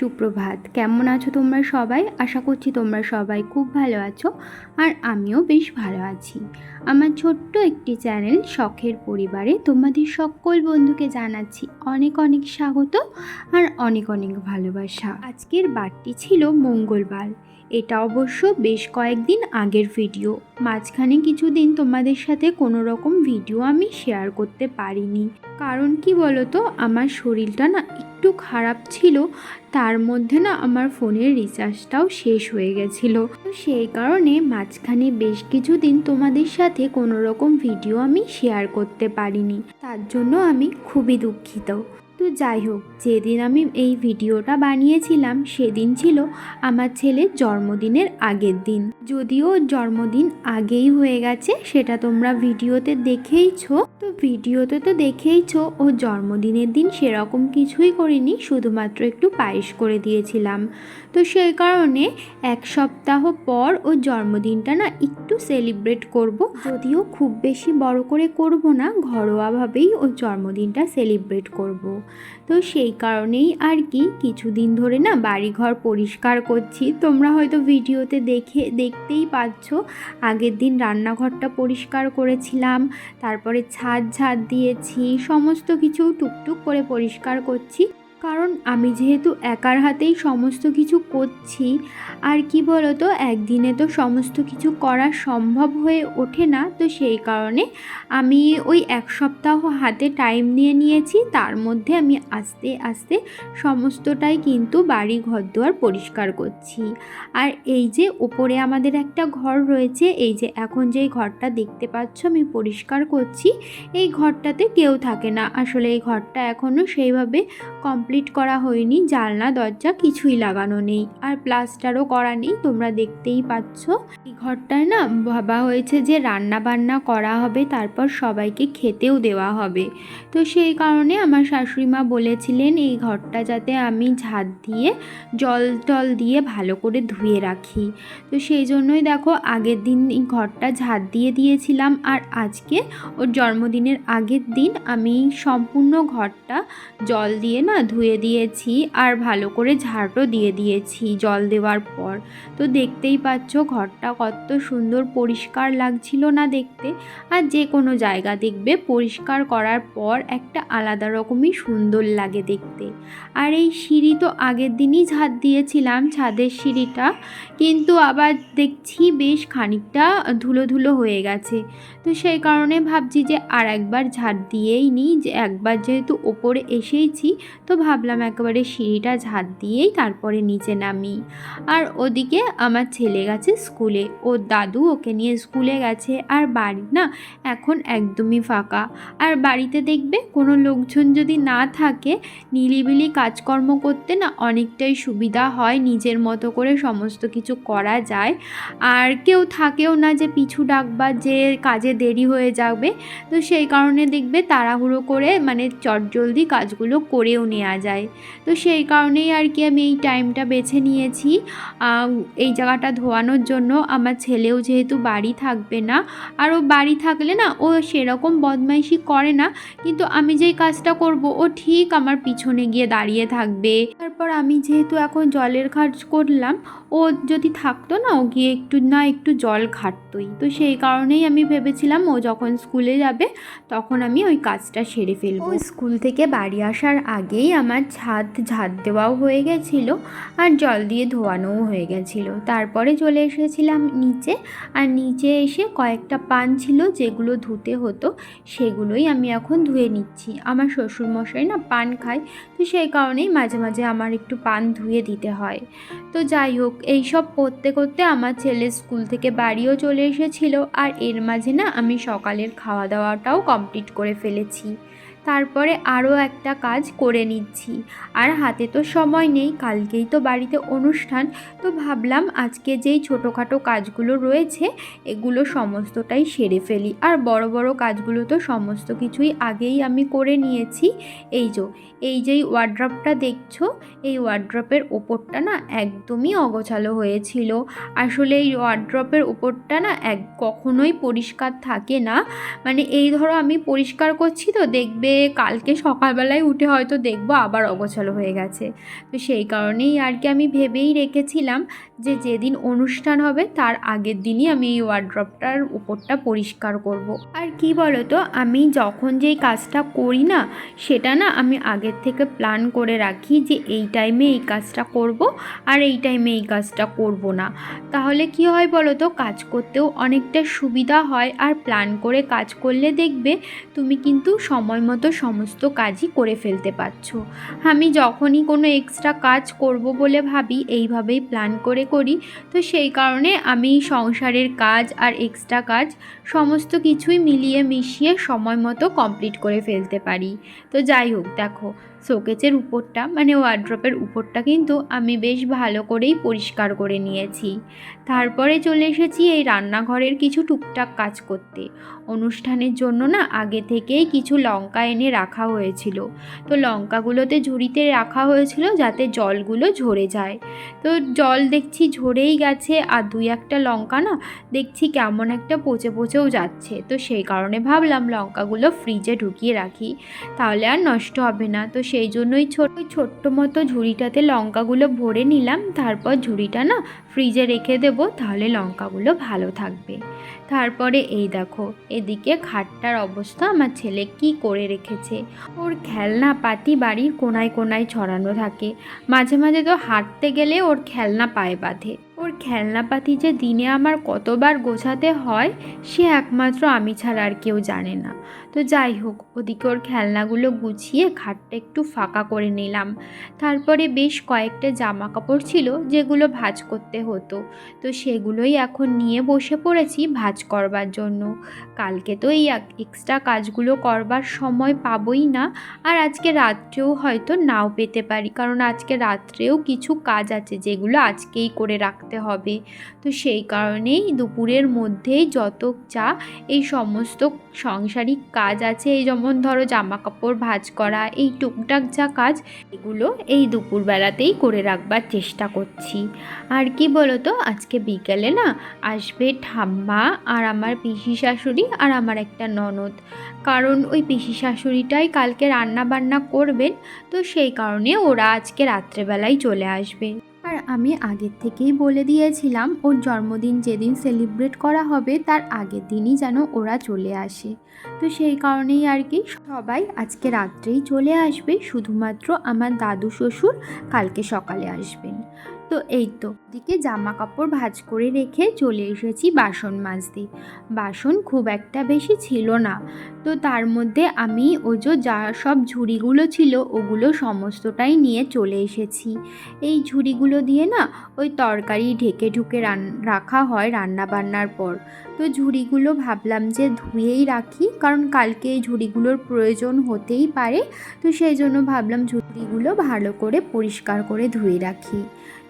সুপ্রভাত। কেমন আছো তোমরা সবাই? আশা করছি তোমরা সবাই খুব ভালো আছো আর আমিও বেশ ভালো আছি। আমার ছোট্ট একটি চ্যানেল শখের পরিবারে তোমাদের সকল বন্ধুকে জানাচ্ছি অনেক অনেক স্বাগত আর অনেক অনেক ভালোবাসা। আজকের বারটি ছিল মঙ্গলবার। এটা অবশ্য বেশ কয়েকদিন আগের ভিডিও। মাঝখানে কিছুদিন তোমাদের সাথে কোনো রকম ভিডিও আমি শেয়ার করতে পারিনি। কারণ কি বলতো, আমার শরীরটা না একটু খারাপ ছিল, তার মধ্যে না আমার ফোনের রিচার্জটাও শেষ হয়ে গেছিল। তো সেই কারণে মাঝখানে বেশ কিছুদিন তোমাদের সাথে কোনো রকম ভিডিও আমি শেয়ার করতে পারিনি। তার জন্য আমি খুবই দুঃখিত। তো যাই হোক, যেদিন আমি এই ভিডিওটা বানিয়েছিলাম, সেদিন ছিল আমার ছেলের জন্মদিনের আগের দিন। যদিও জন্মদিন আগেই হয়ে গেছে, সেটা তোমরা ভিডিওতে দেখেইছো। ভিডিওতে তো দেখেইছো ওর জন্মদিনের দিন সেরকম কিছুই করিনি, শুধুমাত্র একটু পায়েস করে দিয়েছিলাম। তো সেই কারণে এক সপ্তাহ পর ওর জন্মদিনটা না একটু সেলিব্রেট করব। যদিও খুব বেশি বড় করে করব না, ঘরোয়াভাবেই ওর জন্মদিনটা সেলিব্রেট করব। তো সেই কারণেই আর কি, কিছুদিন ধরে না বাড়িঘর পরিষ্কার করছি। তোমরা হয়তো ভিডিওতে দেখে, দেখতেই পাচ্ছ, আগের দিন রান্নাঘরটা পরিষ্কার করেছিলাম, তারপরে ছাদ ঝাড় দিয়েছি সমস্ত কিছু টুকটুক করে পরিষ্কার করছি। কারণ আমি যেহেতু একার হাতেই সমস্ত কিছু করছি, আর কি বলতো, একদিনে তো সমস্ত কিছু করা সম্ভব হয়ে ওঠে না, তো সেই কারণে আমি ওই এক সপ্তাহ হাতে টাইম নিয়ে নিয়েছি, তার মধ্যে আমি আস্তে আস্তে সমস্তটাই কিন্তু বাড়ি ঘর দুয়ার পরিষ্কার করছি। আর এই যে ওপরে আমাদের একটা ঘর রয়েছে, এই যে এখন যেই ঘরটা দেখতে পাচ্ছ আমি পরিষ্কার করছি, এই ঘরটাতে কেউ থাকে না। আসলে এই ঘরটা এখনও সেইভাবে কমপ্লিট করা হয়নি, জানলা, দরজা কিছুই লাগানো নেই। আর প্লাস্টারও করা নেই, তোমরা দেখতেই পাচ্ছ। এই ঘরটায় না ভাবা হয়েছে যে রান্না বান্না করা হবে, তারপর সবাইকে খেতেও দেওয়া হবে। তো সেই কারণে আমার শাশুড়ি মা বলেছিলেন, এই ঘরটা যাতে আমি ঝাঁট দিয়ে, জল টল দিয়ে ভালো করে ধুয়ে রাখি। তো সেই জন্যই দেখো, আগের দিন এই ঘরটা ঝাঁট দিয়ে দিয়েছিলাম, আর আজকে ওর জন্মদিনের আগের দিন আমি সম্পূর্ণ ঘরটা জল দিয়ে না ধুয়ে দিয়েছি আর ভালো করে ঝাড়ও দিয়ে দিয়েছি জল দেওয়ার পর। তো দেখতেই পাচ্ছ ঘরটা কত সুন্দর পরিষ্কার লাগছিল না দেখতে। আর যে কোনো জায়গা দেখবে পরিষ্কার করার পর একটা আলাদা রকমই সুন্দর লাগে দেখতে। আর এই সিঁড়ি তো আগের দিনই ঝাঁট দিয়েছিলাম ছাদের সিঁড়িটা, কিন্তু আবার দেখছি বেশ খানিকটা ধুলো ধুলো হয়ে গেছে। তো সেই কারণে ভাবছি যে আর একবার ঝাঁট দিয়েই নিই, যে একবার যেহেতু ওপরে এসেইছি, তো ভাবলাম একেবারে সিঁড়িটা ঝাঁট দিয়েই তারপরে নিচে নামি। আর ওদিকে আমার ছেলে গেছে স্কুলে। ওর দাদু ওকে নিয়ে স্কুলে গেছে। আর বাড়ি না এখন একদমই ফাঁকা। আর বাড়িতে দেখবে কোনো লোকজন যদি না থাকে নিলিবিলি কাজকর্ম করতে না অনেকটাই সুবিধা হয় নিজের মতো করে সমস্ত কিছু করা যায়। আর কেউ থাকেও না যে পিছু ডাকবা, যে কাজে দেরি হয়ে যাবে। তো সেই কারণে দেখবে তাড়াহুড়ো করে মানে চটজলদি কাজগুলো করেও নেওয়া যায়। তো সেই কারণেই আর কি আমি এই টাইমটা বেছে নিয়েছি। এই জায়গাটা ধোয়ানোর জন্য। আমার ছেলেও যেহেতু বাড়ি থাকবে না, আর ও বাড়ি থাকলে না, ও সেরকম বদমাইশি করে না। কিন্তু আমি যেই কাজটা করব, ও ঠিক আমার পিছনে গিয়ে দাঁড়িয়ে থাকবে। তারপর আমি যেহেতু এখন জলের কাজ করলাম, ও যদি থাকতো না, ও গিয়ে একটু না একটু জল ঘাটতোই তো সেই কারণেই আমি ভেবেছিলাম, ও যখন স্কুলে যাবে, তখন আমি ওই কাজটা সেরে ফেলব। স্কুল থেকে বাড়ি আসার আগেই আমার ছাদ ঝাঁট দেওয়াও হয়ে গেছিল আর জল দিয়ে ধোয়ানোও হয়ে গেছিল। তারপরে চলে এসেছিলাম নিচে আর নিচে এসে কয়েকটা পান ছিল যেগুলো ধুতে হতো, সেগুলোই আমি এখন ধুয়ে নিচ্ছি। আমার শ্বশুরমশাই না পান খায়, তো সেই কারণেই মাঝে মাঝে আমার একটু পান ধুয়ে দিতে হয়। তো যাই হোক, এইসব করতে করতে আমার ছেলে স্কুল থেকে বাড়িও চলে এসেছিল আর এর মাঝে না আমি সকালের খাওয়া দাওয়াটাও কমপ্লিট করে ফেলেছি। তারপরে আরও একটা কাজ করে নিচ্ছি। আর হাতে তো সময় নেই, কালকেই তো বাড়িতে অনুষ্ঠান। তো ভাবলাম আজকে যেই ছোটোখাটো কাজগুলো রয়েছে, এগুলো সমস্তটাই সেরে ফেলি। আর বড় বড় কাজগুলো তো সমস্ত কিছুই আগেই আমি করে নিয়েছি। এই যে, এই যেই ওয়ার্ড্রপটা দেখছ, এই ওয়ার্ড্রপের ওপরটা না একদমই অগোছালো হয়েছিল। আসলে এই ওয়ার্ড্রপের ওপরটা না এক কখনোই পরিষ্কার থাকে না। মানে এই ধরো আমি পরিষ্কার করছি তো দেখবে নইলে কালকে সকালবেলায় উঠে হয়তো দেখব আবার অগোছালো হয়ে গেছে তো সেই কারণেই আর কি আমি ভেবেই রেখেছিলাম যে যেদিন অনুষ্ঠান হবে তার আগের দিনই আমি এই ওয়ার্ড্রপটার উপরটা পরিষ্কার করব। আর কি বলো তো আমি যখন যেই কাজটা করি না, সেটা না আমি আগের থেকে প্ল্যান করে রাখি যে এই টাইমে এই কাজটা করব আর এই টাইমে এই কাজটা করব না তাহলে কি হয় বলো তো কাজ করতেও অনেকটা সুবিধা হয় আর প্ল্যান করে কাজ করলে দেখবে তুমি কিন্তু সময় মতো সমস্ত কাজই করে ফেলতে পারছ। আমি যখনই কোনো এক্সট্রা কাজ করব বলে ভাবি, এইভাবেই প্ল্যান করে করি। তো সেই কারণে আমি সংসারের কাজ আর এক্সট্রা কাজ সমস্ত কিছুই মিলিয়ে মিশিয়ে সময় মতো কমপ্লিট করে ফেলতে পারি। তো যাই হোক, দেখো। শোকেচের উপরটা মানে ওয়ার্ড্রপের উপরটা কিন্তু আমি বেশ ভালো করেই পরিষ্কার করে নিয়েছি। তারপরে চলে এসেছি এই রান্নাঘরের কিছু টুকটাক কাজ করতে। অনুষ্ঠানের জন্য না আগে থেকেই কিছু লঙ্কা এনে রাখা হয়েছিল। তো লঙ্কাগুলোতে ঝুড়িতে রাখা হয়েছিল যাতে জলগুলো ঝরে যায়। তো জল দেখছি ঝরেই গেছে আর দুই একটা লঙ্কা না দেখছি কেমন একটা পচে পচেও যাচ্ছে। তো সেই কারণে ভাবলাম লঙ্কাগুলো ফ্রিজে ঢুকিয়ে রাখি। তাহলে আর নষ্ট হবে না। তো সেই জন্যই ছোট ছোট্ট মতো ঝুড়িটাতে লঙ্কাগুলো ভরে নিলাম। তারপর ঝুড়িটা না ফ্রিজে রেখে দেবো, তাহলে লঙ্কাগুলো ভালো থাকবে। তারপরে এই দেখো, এদিকে খাটটার অবস্থা আমার ছেলে কি করে রেখেছে? ওর খেলনা পাতি বাড়ির কোনায় কোনায় ছড়ানো থাকে। মাঝে মাঝে তো হাঁটতে গেলে ওর খেলনা পায়ে বাঁধে। ওর খেলনাপাতি যে দিনে আমার কতবার গোছাতে হয়, সে একমাত্র আমি ছাড়া আর কেউ জানে না। তো যাই হোক, ওদিকে ওর খেলনাগুলো গুছিয়ে খাটটা একটু ফাঁকা করে নিলাম। তারপরে বেশ কয়েকটা জামা কাপড় ছিল, যেগুলো ভাঁজ করতে হতো। তো সেগুলোই এখন নিয়ে বসে পড়েছি ভাঁজ করবার জন্য। কালকে তো এই এক্সট্রা কাজগুলো করবার সময় পাবই না। আর আজকে রাত্রেও হয়তো নাও পেতে পারি। কারণ আজকে রাত্রেও কিছু কাজ আছে যেগুলো আজকেই করে রাখতে হবে। তো সেই কারণেই দুপুরের মধ্যেই যত যা এই সমস্ত সাংসারিক কাজ আছে, এই যেমন ধরো জামা কাপড় ভাজ করা, এই টুকটাক যা কাজ, এগুলো এই দুপুরবেলাতেই করে রাখবার চেষ্টা করছি। আর কি বলো তো আজকে বিকেলে না আসবে ঠাম্মা আর আমার পিসি শাশুড়ি আর আমার একটা ননদ। কারণ ওই পিসি শাশুড়িটাই কালকে রান্না বান্না করবেন, তো সেই কারণে ওরা আজকে রাত্রেবেলায় চলে আসবে। আর আমি আগের থেকেই বলে দিয়েছিলাম, ওর জন্মদিন যেদিন সেলিব্রেট করা হবে, তার আগের দিনই যেন ওরা চলে আসে। তো সেই কারণেই আর কি সবাই আজকে রাত্রেই চলে আসবে, শুধুমাত্র আমার দাদু শ্বশুর কালকে সকালে আসবেন। তো এই তো। দিকে জামা কাপড় ভাঁজ করে রেখে চলে এসেছি বাসন মাজতে। বাসন খুব একটা বেশি ছিল না। তো তার মধ্যে আমি ওই যে যা সব ঝুড়িগুলো ছিল ওগুলো সমস্তটাই নিয়ে চলে এসেছি। এই ঝুড়িগুলো দিয়ে না ওই তরকারি ঢেকে ঢুকে রান, রাখা হয় রান্না বান্নার পর। তো ঝুড়িগুলো ভাবলাম যে ধুয়েই রাখি, কারণ কালকে এই ঝুড়িগুলোর প্রয়োজন হতেই পারে। তো সেই জন্য ভাবলাম ঝুড়িগুলো ভালো করে পরিষ্কার করে ধুয়ে রাখি।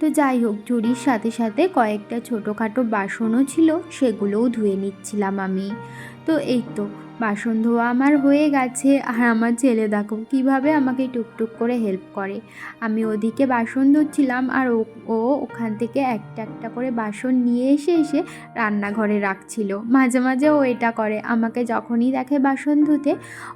তো যাই হোক ঝুড়ির সাথে সাথে কয়েকটা ছোটোখাটো বাসনও ছিল, সেগুলোও ধুয়ে নিচ্ছিলাম আমি। তো এই তো বাসন ধোয়া আমার হয়ে গেছে। আর আমার ছেলে দেখো কীভাবে আমাকে টুকটুক করে হেল্প করে। আমি ওদিকে বাসন ধুচ্ছিলাম আর ও ওখান থেকে একটা একটা করে বাসন নিয়ে এসে এসে রান্নাঘরে রাখছিল। মাঝে মাঝে ও এটা করে। আমাকে যখনই দেখে বাসন ধুতে,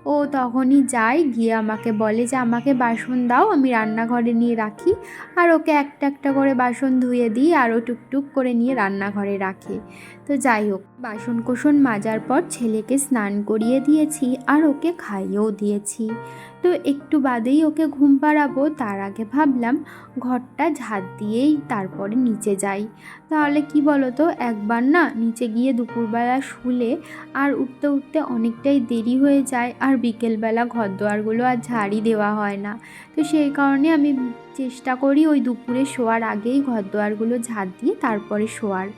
ও তখনই যায়, গিয়ে আমাকে বলে যে, আমাকে বাসন দাও, আমি রান্নাঘরে নিয়ে রাখি। আর ওকে একটা একটা করে বাসন ধুয়ে দিই আর ও টুকটুক করে নিয়ে রান্নাঘরে রাখে। তো যাই হোক বাসন কোসন মাজার পর ছেলেকে স্নান করিয়ে দিয়েছি আর ওকে খাইয়েও দিয়েছি। তো একটু বাদেই ওকে ঘুম পাড়াবো, তার আগে ভাবলাম ঘরটা ঝাঁট দিয়েই তারপরে নিচে যাই। তাহলে কি বলো তো একবার না নিচে গিয়ে দুপুরবেলা শুলে আর উঠতে উঠতে অনেকটাই দেরি হয়ে যায় আর বিকেলবেলা ঘর দোয়ারগুলো আর ঝাড়ি দেওয়া হয় না। তো সেই কারণে আমি চেষ্টা করি ওই দুপুরে শোয়ার আগেই ঘর দোয়ারগুলো ঝাঁট দিয়ে তারপরে শোয়ার।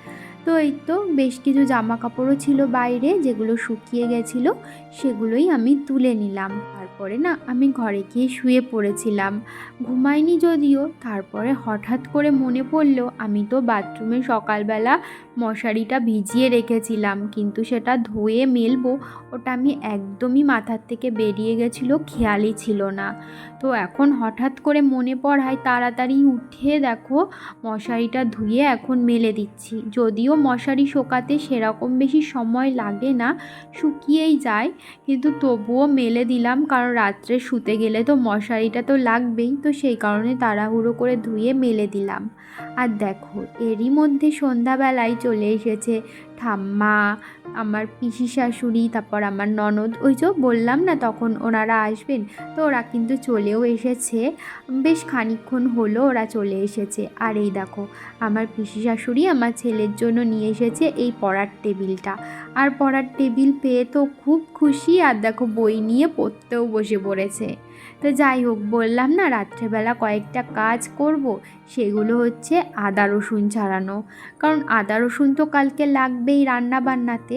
তো এই তো বেশ কিছু জামা কাপড়ও ছিল বাইরে, যেগুলো শুকিয়ে গেছিল, সেগুলোই আমি তুলে নিলাম। তারপরে না আমি ঘরে গিয়ে শুয়ে পড়েছিলাম। ঘুমাইনি যদিও, তারপরে হঠাৎ করে মনে পড়ল, আমি তো বাথরুমে সকালবেলা মশারিটা ভিজিয়ে রেখেছিলাম, কিন্তু সেটা ধুয়ে মেলবো ওটা আমি একদমই মাথার থেকে বেরিয়ে গেছিল, খেয়ালই ছিল না। তো এখন হঠাৎ করে মনে পড়ায় তাড়াতাড়ি উঠে দেখো মশারিটা ধুয়ে এখন মেলে দিচ্ছি। যদিও মশারি শোকাতে সেরকম বেশি সময় লাগে না, শুকিয়েই যায়, কিন্তু তবুও মেলে দিলাম, কারণ রাত্রে শুতে গেলে তো মশারিটা তো লাগবেই, তো সেই কারণে তাড়াহুড়ো করে ধুয়ে মেলে দিলাম। আর দেখো, এরই মধ্যে সন্ধ্যাবেলায় চলে এসেছে ঠাম্মা, আমার পিসি শাশুড়ি, তারপর আমার ননদ। ওই যে বললাম না, তখন ওনারা আসবেন, তো ওরা কিন্তু চলেও এসেছে। বেশ খানিকক্ষণ হলো ওরা চলে এসেছে। আর এই দেখো, আমার পিসি শাশুড়ি আমার ছেলের জন্য নিয়ে এসেছে এই পড়ার টেবিলটা। আর পড়ার টেবিল পেয়ে তো খুব খুশি, আর দেখো বই নিয়ে পড়তেও বসে পড়েছে। তো যাই হোক, বললাম না রাত্রেবেলা কয়েকটা কাজ করব, সেগুলো হচ্ছে আদা রসুন ছাড়ানো। কারণ আদা রসুন তো কালকে লাগবেই রান্না বান্নাতে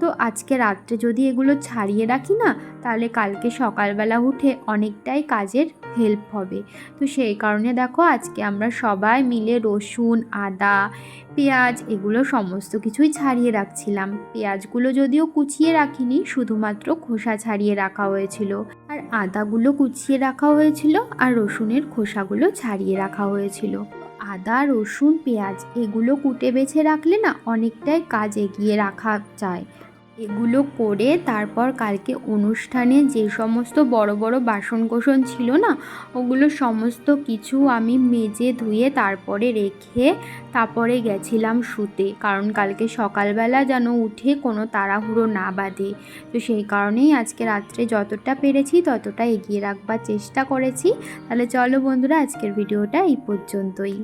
তো আজকে রাত্রে যদি এগুলো ছাড়িয়ে রাখি না, তাহলে কালকে সকালবেলা উঠে অনেকটাই কাজের হেল্প হবে। তো সেই কারণে দেখো আজকে আমরা সবাই মিলে রসুন, আদা, পেঁয়াজ এগুলো সমস্ত কিছুই ছাড়িয়ে রাখছিলাম। পেঁয়াজগুলো যদিও কুচিয়ে রাখিনি, শুধুমাত্র খোসা ছাড়িয়ে রাখা হয়েছিল। আর আদাগুলো কুচিয়ে রাখা হয়েছিল আর রসুনের খোসাগুলো ছাড়িয়ে রাখা হয়েছিল। আদা, রসুন, পেঁয়াজ এগুলো কুটে বেছে রাখলে না অনেকটাই কাজ এগিয়ে রাখা যায়। এগুলো করে তারপর কালকে অনুষ্ঠানে যে সমস্ত বড় বড় বাসন কোসন ছিল না, ওগুলো সমস্ত কিছু আমি মেজে ধুয়ে তারপরে রেখে তারপরে গেছিলাম শুতে। কারণ কালকে সকালবেলা যেন উঠে কোনো তাড়াহুড়ো না বাঁধে। তো সেই কারণেই আজকে রাত্রে যতটা পেরেছি ততটা এগিয়ে রাখবার চেষ্টা করেছি। তাহলে চলো বন্ধুরা, আজকের ভিডিওটা এই পর্যন্তই।